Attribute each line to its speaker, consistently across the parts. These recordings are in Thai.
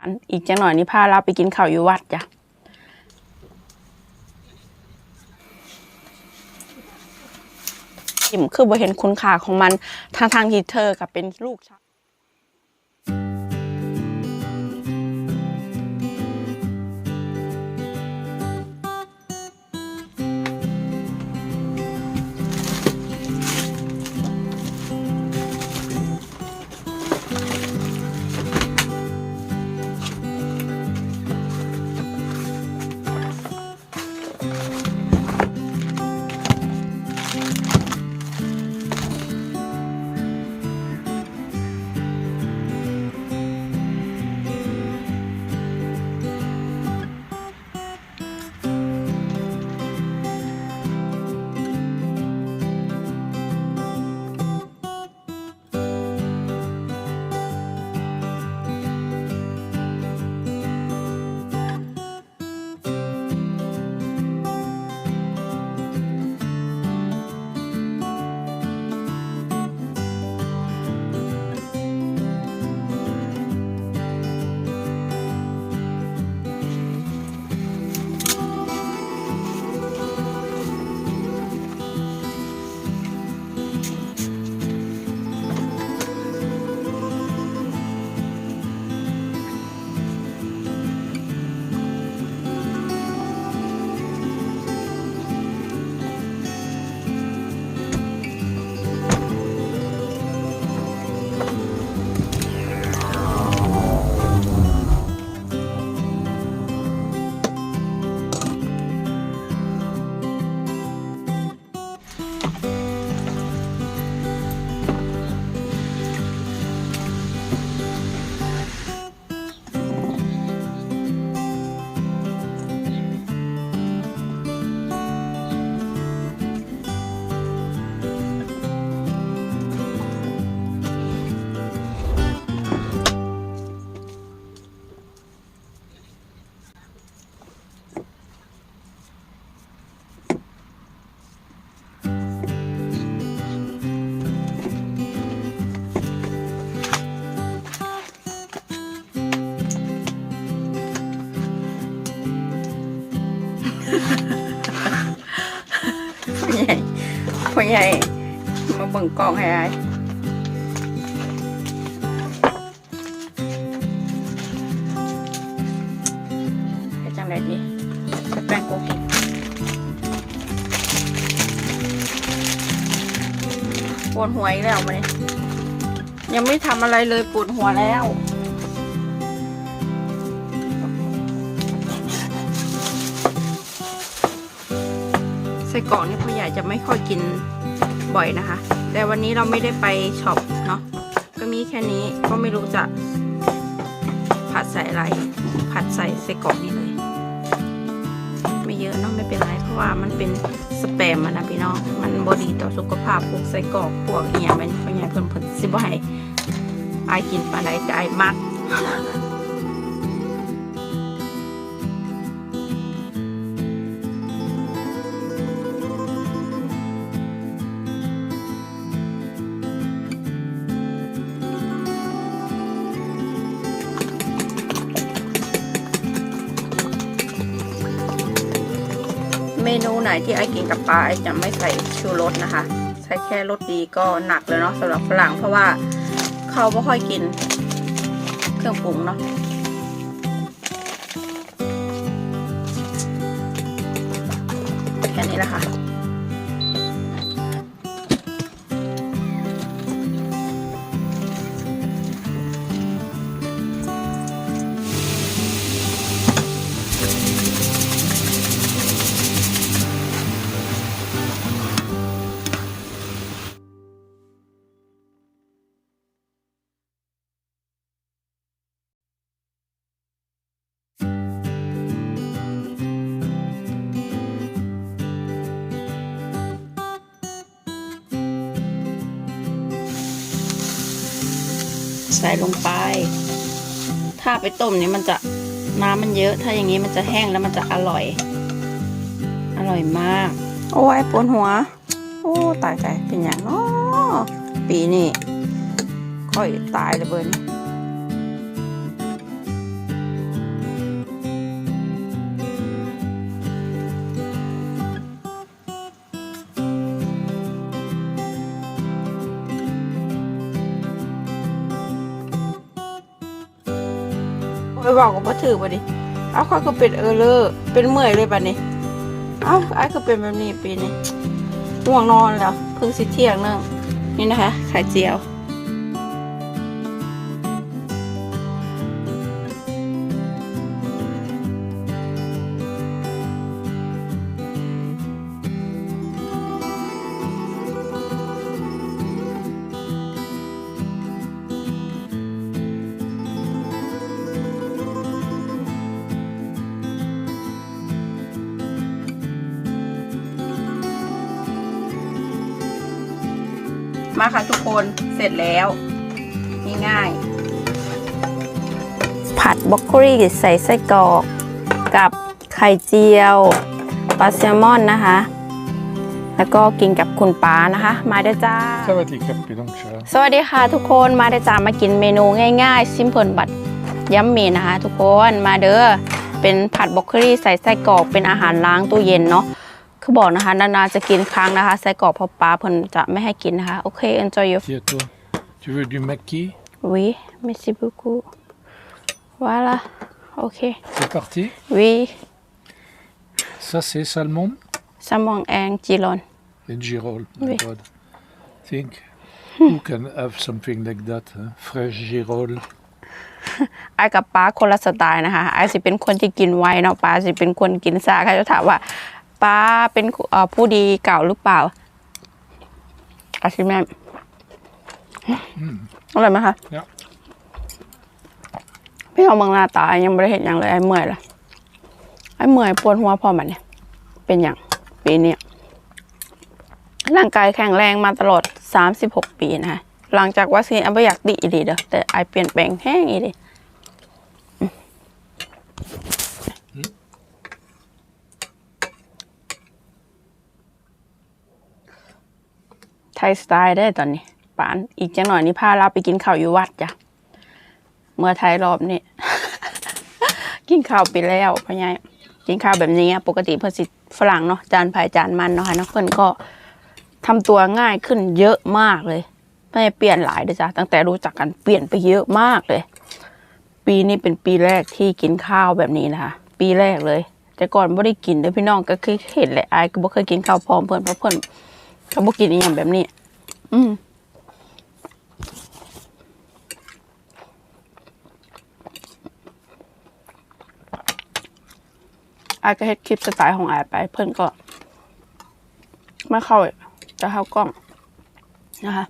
Speaker 1: อันอีกจังหน่อยนี่พาเราไปกินข้าวอยู่วัดจ้ะอิ่มคือบ่เห็นคุณค่าของมันทางทางที่เธอกับเป็นลูกชาว ใหญ่มาเบิ่งกล้องให้อายจังไดดีแป้งโกกิปวดหัวอีกแล้วมาเนี่ยยังไม่ทำอะไรเลยปวดหัวแล้วไส้กรอกนี่พ่อใหญ่จะไม่ค่อยกิน บ่อยนะคะ แต่วันนี้เราไม่ได้ไปช็อปเนาะก็มีแค่นี้ก็ไม่รู้จะผัดใส่อะไร ผัดใส่ไส้กรอกนี่เลย ไม่เยอะเนาะไม่เป็นไรเพราะว่ามันเป็นสแปมนะพี่น้องมันบดีต่อสุขภาพพวกไส้กรอกพวกเอียมันพ่อใหญ่เพิ่นเพิ่นสิบ่ให้อายกินปลาไหลแต่อายมัก มนูไหนที่ไอ้กินกับปลาไอ้จะไม่ใส่ชูรสนะคะ ใช้แค่รสดีก็หนักเลยเนาะสำหรับฝรั่งเพราะว่าเขาไม่ค่อยกินเครื่องปรุงเนาะแค่นี้แหละค่ะ ใส่ลงไป ถ้าไปต้มเนี่ยมันจะน้ำมันเยอะ ถ้าอย่างนี้มันจะแห้งแล้วมันจะอร่อย อร่อยมาก โอ้ยปวดหัว โอ้ตายใจเป็นอย่างนาะปีนี้ค่อยตายเลยเบิร์น บอกกับพ่อถือบ่ดิเอาเขาก็เป็นเออเลอร์เป็นเมื่อยเลยบัดนี้ เอ้าไอ้ก็เป็นแบบนี้ปีนี้ง่วงนอนแล้วเพิ่งสิเที่ยงเนึงนี่นะคะไข่เจียว มาค่ะทุกคนเสร็จแล้วง่ายๆผัดบรอกโคลีใส่ไส้กรอกกับไข่เจียวปลาแซลมอนนะคะ แล้วก็กินกับคุณป้านะคะ มาได้อจ้า
Speaker 2: Ça va tes capes donc ça
Speaker 1: สวัสดีค่ะทุกคนมาได้อจ้ามากินเมนูง่ายๆซิมเพิลบัดยัมมีนะคะ ทุกคนมาเด้อเป็นผัดบรอกโคลีใส่ไส้กรอกเป็นอาหารล้างตู้เย็นเนาะ คือบอกนะคะ นานๆจะกินครั้งนะคะ ไส้กรอกเพราะป้าเพิ่นจะไม่ให้กินนะคะ โอเค enjoy your
Speaker 2: Dis à toi. Tu veux du maquis
Speaker 1: Oui, merci beaucoup. Voilà, ok.
Speaker 2: C'est parti
Speaker 1: Oui,
Speaker 2: Ça c'est salmon
Speaker 1: salmon and Geelong.
Speaker 2: and girol.
Speaker 1: Oui.
Speaker 2: My God. Think who can have something like that? Huh? Fresh girol.
Speaker 1: ไอ้กับป้าคนละสไตล์นะคะไอ้สิเป็นคนที่กินไวเนาะป้าสิเป็นคนกินซ่าเขาจะถามว่า ป้าเป็นเอ่อผู้ดีเก่าหรือเปล่าอาชิแม่อร่อยไหมคะ
Speaker 2: Ja.
Speaker 1: พี่เอาบางหน้าตายังไม่ได้เห็นอย่างเลยไอ้เมื่อยละไอ้เมื่อยปวดหัวพอมันเนี่ยเป็นอย่างปีเนี้ยร่างกายแข็งแรงมาตลอด 36 ปีนะคะหลังจากวัคซีนไอ้ไม่อยากดีอีดีเด้อแต่ไอ้เปลี่ยนแปลงแห้งอีดี ไทยสไตล์ได้ตอนนี้ปานอีกจังหน่อยนี่พาเราไปกินข้าวอยู่วัดจ้ะเมื่อไทยรอบนี้ กินข้าวไปแล้วพ่อใหญ่กินข้าวแบบนี้ปกติเพื่อสิฝรั่งเนาะจานภายจานมันเนาะค่ะเนาะเพื่อนก็ทำตัวง่ายขึ้นเยอะมากเลยไม่เปลี่ยนหลายเลยจ้ะตั้งแต่รู้จักกันเปลี่ยนไปเยอะมากเลย ปีนี้เป็นปีแรกที่กินข้าวแบบนี้นะคะปีแรกเลย แต่ก่อนไม่ได้กินเด้อพี่น้องก็เคยเห็นแหละอายก็บ่เคยกินข้าวพร้อมเพื่อนเพราะเพื่อน เขาบ่กินอหย่างแบบนี้ อืมอาก็เฮ็ดคลิปสไตล์ของอาไป เพื่อนก็ไม่เข้าจะเข้ากล้องนะคะ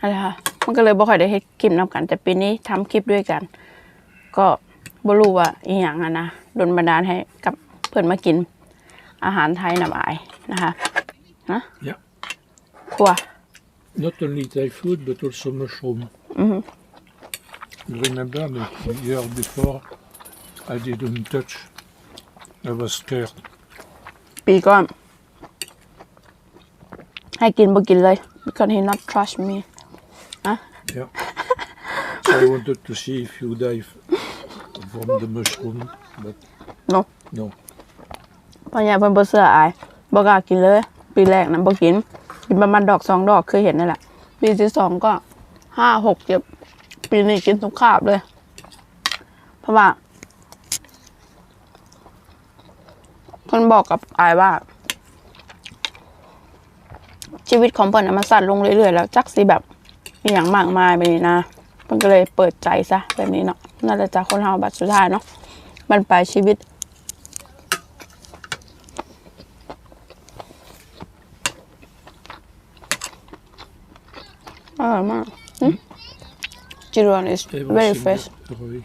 Speaker 1: นั่นแหละค่ะ มันก็เลยบ่ค่อยได้เฮ็ดคลิปนำกัน แต่ปีนี้ทำคลิปด้วยกัน ก็บ่รู้ว่าอีหยังอะนะโดนบันดาลให้กับเพื่อนมากิน อาหารไทยนำอายนะคะนะ
Speaker 2: Yeah.
Speaker 1: ครัว
Speaker 2: Not only Thai food but also mushroom.
Speaker 1: Mhm.
Speaker 2: You remember the year before I didn't touch. I was scared.
Speaker 1: ปีก่อนให้กินบ่กินเลย because he not trust me
Speaker 2: Yeah. I wanted to see if you die f- from the mushroom, but
Speaker 1: no
Speaker 2: no.
Speaker 1: พ่อใหญ่เพิ่นบ่เชื่ออายบ่กล้ากินเลย ปีแรกนั้นบ่กิน กินประมาณดอกสองดอกเคยเห็นนั่นแหละ ปีที่สองก็ห้าหกเจ็ดปีนี้กินทุกคาบเลย เพราะว่าเพิ่นบอกกับอายว่า ชีวิตของเพิ่นมันสั้นลงเรื่อยๆ แล้วจักสิแบบมีอย่างมากมายไปนี่นะเพิ่นก็เลยเปิดใจซะแบบนี้เนาะนั่นแหละจ้ะคนเฮาบัดสุดท้ายเนาะมันปลายชีวิต อร่อยมากจิรอน is
Speaker 2: It was
Speaker 1: very
Speaker 2: in the-
Speaker 1: fresh
Speaker 2: Roy.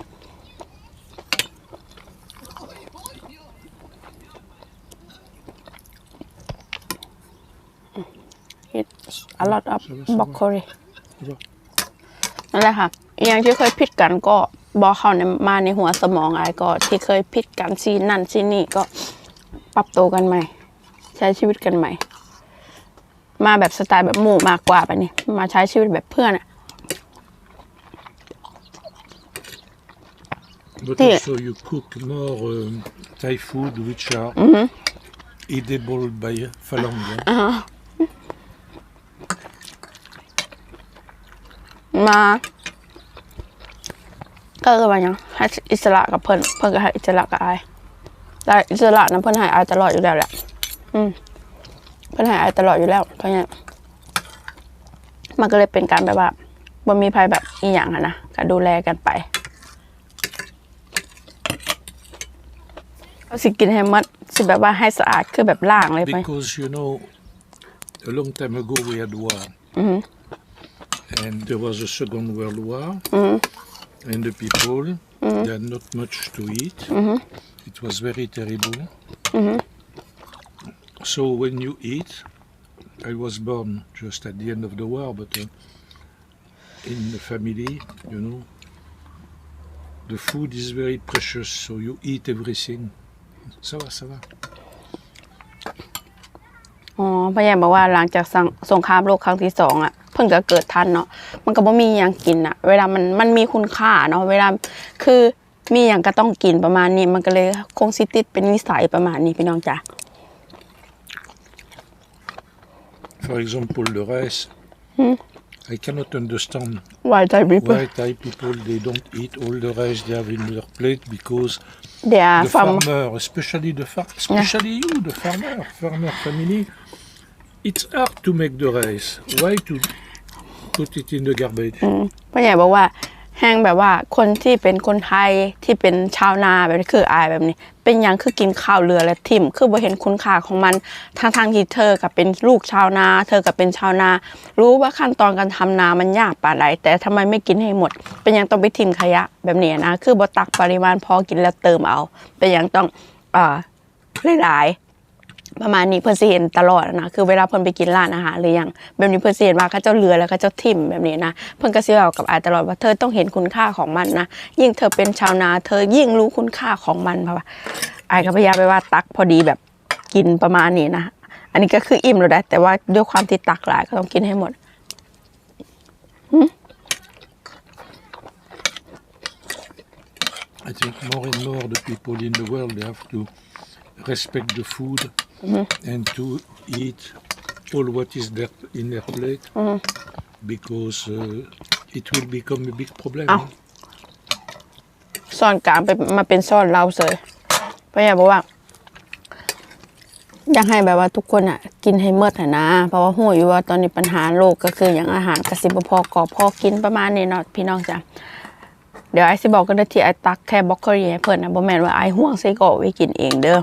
Speaker 1: it's a lot of
Speaker 2: ใช่ไหมใช่ไหม
Speaker 1: broccoli
Speaker 2: ใช่ไหม
Speaker 1: นั่นแหละค่ะอีกอย่างที่เคยผิดกันก็บอกเขาในมาในหัวสมองไอ้ก็ ที่เคยผิดกันซีนั่นซีนี่ก็ปรับตัวกันใหม่ ใช้ชีวิตกันใหม่ มาแบบสไตล์แบบหมู่มากกว่าไปนี่มาใช้ชีวิตแบบเพื่อนอะ
Speaker 2: But
Speaker 1: Yeah.
Speaker 2: also you cook more um, Thai food which are edible by Falang. huh?
Speaker 1: มาก็คือว่าหยังให้อิสระกับเพิ่นเพิ่นก็ให้อิสระกับอายแต่อิสระนะเพิ่นให้อายตลอดอยู่แล้วแหละ อืม เพิ่นให้อายตลอดอยู่แล้วเพราะงั้นมันก็เลยเป็นการแบบว่าบ่มีภัยแบบอีหยังอะนะก็ดูแลกันไปเอาสิกินให้หมดสิแบบว่าให้สะอาดคือแบบล้างเลยไป
Speaker 2: Because you know, a long time ago we had war, and there was a Second World War, and the people they had not much to eat. It was very terrible. So when you eat, I was born just at the end of the war, but uh, in the family, you know, the food is very precious, so you eat everything. Ça va, ça va.
Speaker 1: อ๋อพะยายบอกว่าหลังจากสงสงครามโลกครั้งที่สองอะเพิ่งจะเกิดทันเนาะมันก็บ่มีอย่างกินอะ เวลามันมันมีคุณค่าเนาะเวลาคือมีอย่างก็ต้องกินประมาณนี้ มันก็เลยคงสิติดเป็นนิสัยประมาณนี้พี่น้องจ้ะ
Speaker 2: For example, the rice. I cannot understand
Speaker 1: วายใจบิเปิ้
Speaker 2: why Thai people they don't eat all the rice they have in their plate because
Speaker 1: เดี๋ยว
Speaker 2: the
Speaker 1: ฟัง
Speaker 2: farmer, especially the far, especially you, the farmer, farmer family, it's hard to make the rice. Why to put it in the garbage?
Speaker 1: พ่อใหญ่บอกว่า แห้งแบบว่าคนที่เป็นคนไทยที่เป็นชาวนาแบบนี้คืออายแบบนี้ เป็นหยังคือกินข้าวเรือและทิ่ม คือบ่เห็นคุณค่าของมันทางทางที่เธอกับเป็นลูกชาวนา เธอกับเป็นชาวนา รู้ว่าขั้นตอนการทำนามันยากป่าไหนแต่ทำไมไม่กินให้หมด เป็นหยังต้องไปทิ้งขยะแบบนี้นะ คือบ่ตักปริมาณพอกินแล้วเติมเอา เป็นหยังต้องเอ่อหลายๆ ประมาณนี้เพิ่อนสิเห็นตลอดนะคือเวลาเพิ่อนไปกินร้านอาหารหรือหยังแบบนี้เพิ่อนสิเห็นว่าเขาเจ้าเรือแล้วเขาเจ้าทิ่มแบบนี้นะเพิ่อนก็สิบอกกับอายตลอดว่าเธอต้องเห็นคุณค่าของมันนะยิ่งเธอเป็นชาวนา เธอยิ่งรู้คุณค่าของมันเพราะว่าอายก็พยายามไปว่าตักพอดีแบบกินประมาณนี้นะอันนี้ก็คืออิ่มแล้วได้แต่ว่าด้วยความที่ตักหลายก็ต้องกินให้หมด
Speaker 2: I think more and more the people in the world they have to respect the food and to eat all what is there in their plate because uh, it will become a big problem.
Speaker 1: Ah. ซ่อนกลางไปมาเป็นซ่อนเราเสยเพราะอยากบอกว่า อยากให้แบบว่าทุกคนอะ กินให้เมื่อะนะ เพราะว่าหัวอยู่ว่าตอนนี้ปัญหาโลกก็คืออย่างอาหารกระสิบพอกอพอกินประมาณนี้เนาะพี่น้องจ้ะเดี๋ยวไอซิบอกกันนะที่ไอตักแค่บล็อกเกอรี่ให้เพิ่นนะบ่แม่นว่าไอห่วงไส้กรอกไว้กินเองเด้อ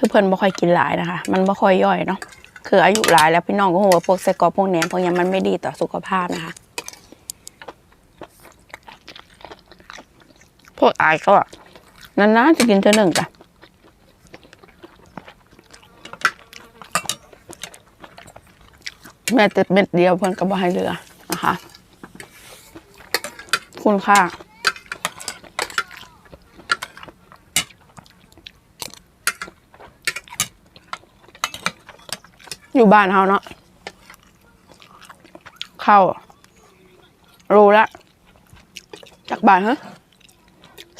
Speaker 1: คือเพิ่นบ่ค่อยกินหลายนะคะ มันบ่ค่อยย่อยเนาะคืออายุหลายแล้วพี่น้องก็หัวาพวกไส้กรอกพวกแหนมพวกนี้มันไม่ดีต่อสุขภาพนะคะพวกอายก็นานๆจะกินเท่าหนึ่งจ้ะแม่ติดเม็ดเดียวเพิ่นก็บ่ให้เหลือนะคะ คุณค่า อยู่บ้านเฮาเนาะเข้าวรู้ละ จากบาทฮะ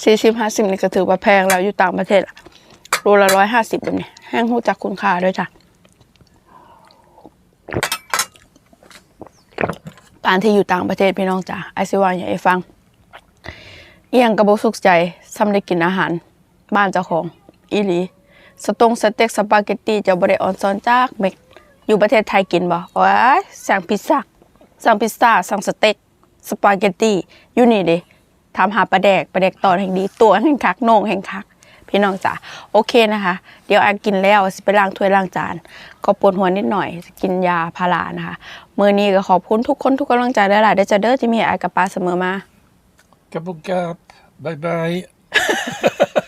Speaker 1: สี่สิบห้าสิบนี่ก็ถือว่าแพงแล้วอยู่ต่างประเทศอะโลละร้อยห้าสิบแบบนี้แห้งหูจักคุณค่าด้วยจ้ะตานที่อยู่ต่างประเทศพี่น้องจ้ะไอซิวาอย่าให้ฟัง เอียงกระบอกสุขใจซ้ำได้กินอาหาร บ้านเจ้าของ อีหลี สตงสเต็กสปาเกตตีจะบริออนซอนจากเมก อยู่ประเทศไทยกินบ่ว้ายสั่งพิซซ่า สั่งพิซซ่า สั่งสเต็ก สปาเกตตี้ อยู่นี่เดิทำหาปลาแดกปลาแดกตอนแห่งดี ตัวแห่งคักโหน่งแห่งคัก พี่น้องจ๋า โอเคนะคะ เดี๋ยวอากินแล้วสิไปล้างถ้วยล้างจาน ก็ปวดหัวนิดหน่อย กินยาพารานะคะ มือนี้ก็ขอบคุณทุกคนทุกกำลังใจได้หลายได้จะเด้อที่มีอากับปลาเสมอมา
Speaker 2: Cap au cap. Bye bye.